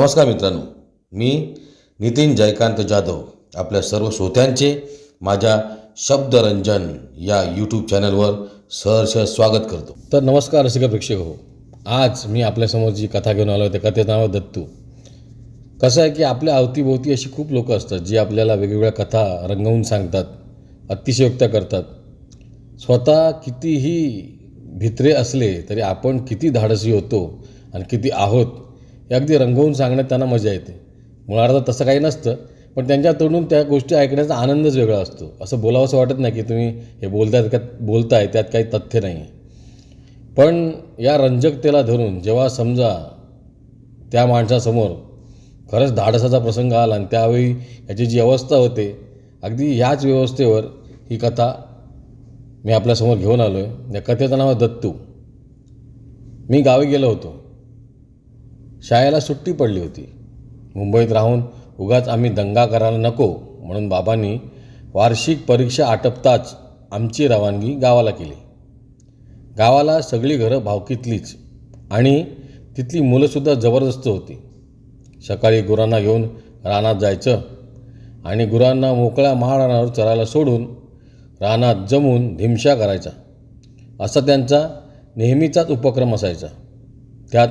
नमस्कार मित्रांनो. मी नितीन जयकांत जाधव आपल्या सर्व श्रोत्यांचे माझ्या शब्दरंजन या यूट्यूब चॅनलवर सहर्ष स्वागत करतो. तर नमस्कार रसिक प्रेक्षक हो. आज मी आपल्यासमोर जी कथा घेऊन आलो त्या कथेचं नाव आहे दत्तू. कसं आहे की आपल्या अवतीभोवती अशी खूप लोकं असतात जी आपल्याला वेगवेगळ्या कथा रंगवून सांगतात अतिशयोक्त्या करतात. स्वतः कितीही भित्रे असले तरी आपण किती धाडसी होतो आणि किती आहोत हे अगदी रंगवून सांगण्यात त्यांना मजा येते. मुळात तसं काही नसतं पण त्यांच्या तोंडून त्या गोष्टी ऐकण्याचा आनंदच वेगळा असतो. असं बोलावंसं वाटत नाही की तुम्ही हे बोलतात का बोलताय त्यात काही तथ्य नाही आहे पण या रंजकतेला धरून जेव्हा समजा त्या माणसासमोर खरंच धाडसाचा प्रसंग आला आणि त्यावेळी याची जी अवस्था होते अगदी ह्याच व्यवस्थेवर ही कथा मी आपल्यासमोर घेऊन आलो आहे या कथेचं नाव आहे दत्तू. मी गावी गेलो होतो. शाळेला सुट्टी पडली होती. मुंबईत राहून उगाच आम्ही दंगा करायला नको म्हणून बाबांनी वार्षिक परीक्षा आटपताच आमची रवानगी गावाला केली. गावाला सगळी घरं भावकीतलीच आणि तिथली मुलंसुद्धा जबरदस्त होती. सकाळी गुरांना घेऊन रानात जायचं आणि गुरांना मोकळ्या महाराणावर चरायला सोडून रानात जमून धिमशा करायचा. असा त्यांचा नेहमीचाच उपक्रम असायचा. त्यात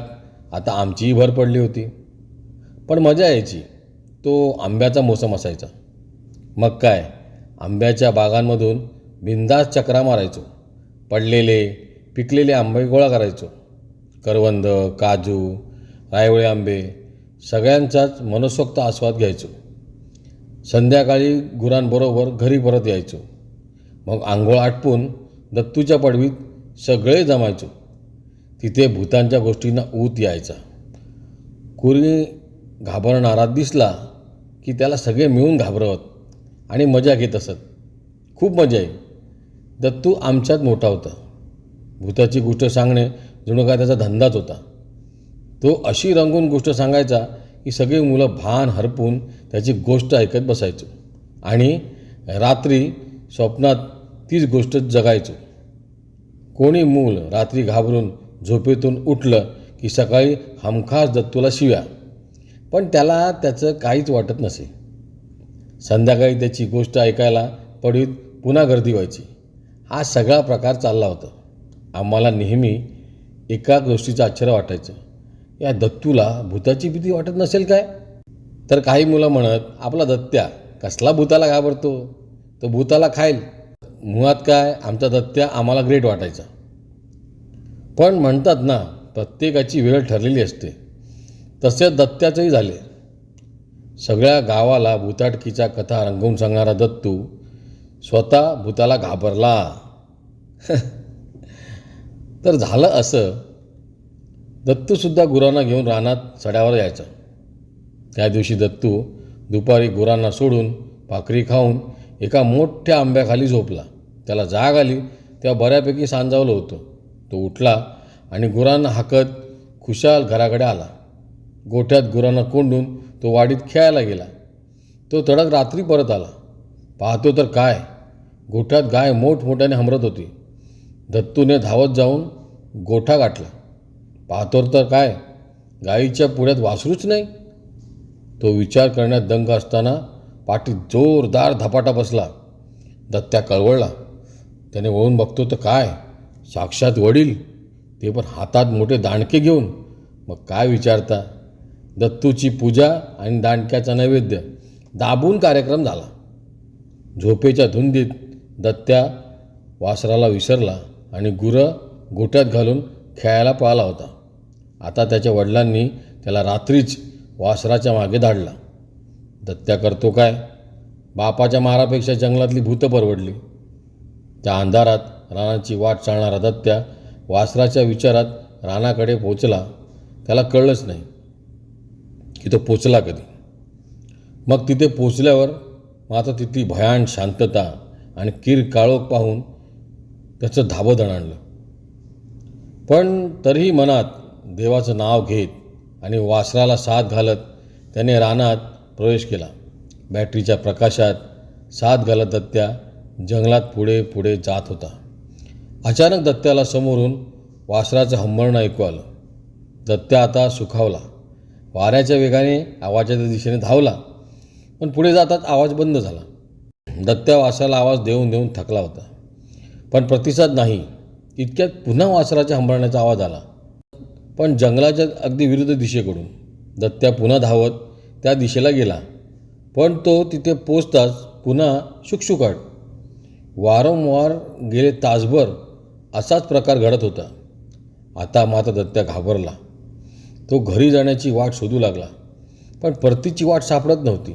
आता आमचीही भर पडली होती. पण मजा यायची. तो आंब्याचा मोसम असायचा. मग काय? आंब्याच्या बागांमधून बिंदास चक्रा मारायचो. पडलेले पिकलेले आंबे गोळा करायचो. करवंद काजू रायवळे आंबे सगळ्यांचाच मनसोक्त आस्वाद घ्यायचो. संध्याकाळी गुरांबरोबर घरी परत यायचो. मग आंघोळ आटपून दत्तूच्या पडवीत सगळे जमायचो. तिथे भूतांच्या गोष्टींना ऊत यायचा. कुरी घाबरणारा दिसला की त्याला सगळे मिळून घाबरवत आणि मजा घेत असत. खूप मजा येईल. दत्तू आमच्यात मोठा होता. भूताची गोष्ट सांगणे जणू काय त्याचा धंदाच होता. तो अशी रंगून गोष्ट सांगायचा की सगळी मुलं भान हरपून त्याची गोष्ट ऐकत बसायचो. आणि रात्री स्वप्नात तीच गोष्ट जगायचो. कोणी मूल रात्री घाबरून झोपेतून उठलं की सकाळी हमखास दत्तूला शिव्या. पण त्याला त्याचं काहीच वाटत नसे. संध्याकाळी त्याची गोष्ट ऐकायला पडीत पुन्हा गर्दी व्हायची. हा सगळा प्रकार चालला होता. आम्हाला नेहमी एका गोष्टीचं आश्चर्य वाटायचं. या दत्तूला भूताची भीती वाटत नसेल काय? तर काही मुलं म्हणत आपला दत्त्या कसला भूताला घाबरतो? तो भूताला खाईल. मुळात काय? आमचा दत्त्या आम्हाला ग्रेट वाटायचा. पण म्हणतात ना प्रत्येकाची वेळ ठरलेली असते. तसे दत्त्याचंही झाले. सगळ्या गावाला भुताटकीच्या कथा रंगवून सांगणारा दत्तू स्वतः भूताला घाबरला. तर झालं असं. दत्तूसुद्धा गुरांना घेऊन रानात सड्यावर यायचा. त्या दिवशी दत्तू दुपारी गुरांना सोडून भाकरी खाऊन एका मोठ्या आंब्याखाली झोपला. त्याला जाग आली. तेव्हा बऱ्यापैकी सांजावलं होतं. तो उठला आणि गुरांना हाकत खुशाल घराकडे आला. गोठ्यात गुरांना कोंडून तो वाडीत खेळायला गेला. तो तडक रात्री परत आला. पाहतो तर काय? गोठ्यात गाय मोठमोठ्याने हमरत होती. दत्तूने धावत जाऊन गोठा गाठला. पाहतो तर काय? गाईच्या पुढ्यात वासरूच नाही? तो विचार करण्यात दंग असताना पाठीत जोरदार धपाटा बसला. दत्त्या कळवळला. त्याने वळून बघतो तर काय? साक्षात वडील ते पण हातात मोठे दांडके घेऊन. मग काय विचारता? दत्तूची पूजा आणि दांडक्याचा नैवेद्य. दाबून कार्यक्रम झाला. झोपेच्या धुंदीत दत्त्या वासराला विसरला आणि गुरं गोट्यात घालून खेळायला पळाला होता. आता त्याच्या वडिलांनी त्याला रात्रीच वासराच्या मागे धाडला. दत्त्या करतो काय? बापाच्या मारापेक्षा जंगलातली भूतं परवडली. त्या अंधारात रानाची वाट चालणारा दत्त्या वासराच्या विचारात रानाकडे पोचला त्याला कळलंच नाही की तो पोचला कधी. मग तिथे पोचल्यावर मात्र तिथली भयान शांतता आणि किर काळोख पाहून त्याचं धाबदण आणलं. पण तरीही मनात देवाचं नाव घेत आणि वासराला साथ घालत त्याने रानात प्रवेश केला. बॅटरीच्या प्रकाशात साथ घालत दत्त्या जंगलात पुढे पुढे जात होता. अचानक दत्त्याला समोरून वासराचं हंबरणं ऐकू आलं. दत्त्या आता सुखावला. वाऱ्याच्या वेगाने आवाजाच्या दिशेने धावला पण पुढे जाताच आवाज बंद झाला. दत्त्या वासराला आवाज देऊन देऊन थकला होता. पण प्रतिसाद नाही. इतक्यात पुन्हा वासराच्या हंबरण्याचा आवाज आला. पण जंगलाच्या अगदी विरुद्ध दिशेकडून. दत्त्या पुन्हा धावत त्या दिशेला गेला. पण तो तिथे पोचताच पुन्हा शुकशुकाट. वारंवार गेले तासभर असाच प्रकार घडत होता. आता मात्र दत्त्या घाबरला. तो घरी जाण्याची वाट शोधू लागला पण परतीची वाट सापडत नव्हती.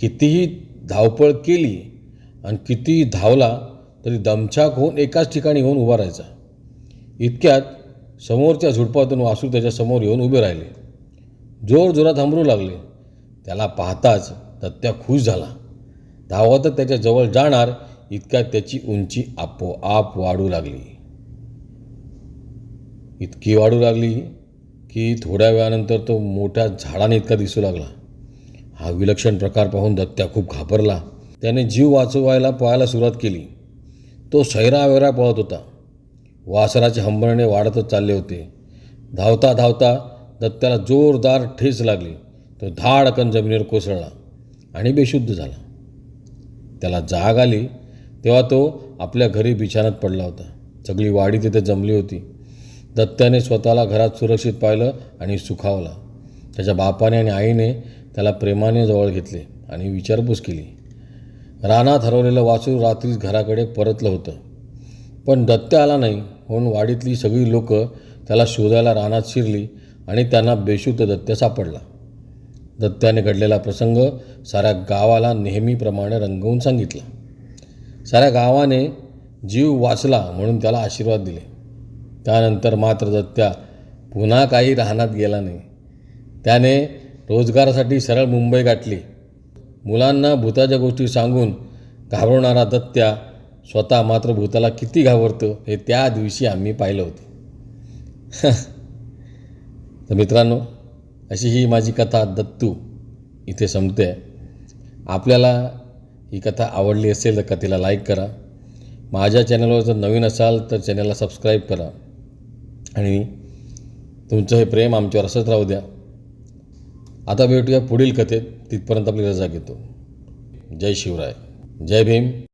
कितीही धावपळ केली आणि कितीही धावला तरी दमछाक होऊन एकाच ठिकाणी होऊन उभा राहायचा. इतक्यात समोरच्या झुडपातून वासू त्याच्यासमोर येऊन उभे राहिले. जोर जोरात हंबरू लागले. त्याला पाहताच दत्त्या खुश झाला. धावतच त्याच्याजवळ जाणार इतका त्याची उंची आपोआप वाढू लागली. इतकी वाढू लागली की थोड्या वेळानंतर तो मोठ्या झाडाने इतका दिसू लागला. हा विलक्षण प्रकार पाहून दत्त्या खूप घाबरला. त्याने जीव वाचवायला पळायला सुरुवात केली. तो शहरावेरा पळत होता. वासराचे हंबरणे वाढतच चालले होते. धावता धावता दत्त्याला जोरदार ठेच लागली. तो धाडकन जमिनीवर कोसळला आणि बेशुद्ध झाला. त्याला जाग आली तेव्हा तो आपल्या घरी बिछाण्यात पडला होता. सगळी वाडी तिथे जमली होती. दत्त्याने स्वतःला घरात सुरक्षित पाहिलं आणि सुखावला. त्याच्या बापाने आणि आईने त्याला प्रेमाने जवळ घेतले आणि विचारपूस केली. रानात हरवलेलं वासू रात्रीच घराकडे परतलं होतं. पण दत्त्या आला नाही. म्हणून वाडीतली सगळी लोकं त्याला शोधायला रानात शिरली आणि त्यांना बेशुद्ध दत्त्या सापडला. दत्त्याने घडलेला प्रसंग साऱ्या गावाला नेहमीप्रमाणे रंगवून सांगितला. साऱ्या गावाने जीव वाचला म्हणून त्याला आशीर्वाद दिले. त्यानंतर मात्र दत्त्या पुन्हा काही राहण्यात गेला नाही. त्याने रोजगारासाठी सरळ मुंबई गाठली. मुलांना भूताच्या गोष्टी सांगून घाबरवणारा दत्त्या स्वतः मात्र भूताला किती घाबरतं हे त्या दिवशी आम्ही पाहिलं होतं. तर मित्रांनो अशी ही माझी कथा दत्तू इथे संपते. आपल्याला ही कथा आवडली असेल तर कथेला लाईक करा. माझ्या चॅनलवर जर नवीन असाल तर चॅनलला सबस्क्राईब करा. आणि तुमचं हे प्रेम आमच्यावर असंच राहू द्या. आता भेटूया पुढील कथेत. तिथपर्यंत आपली रजा घेतो. जय शिवराय. जय भीम.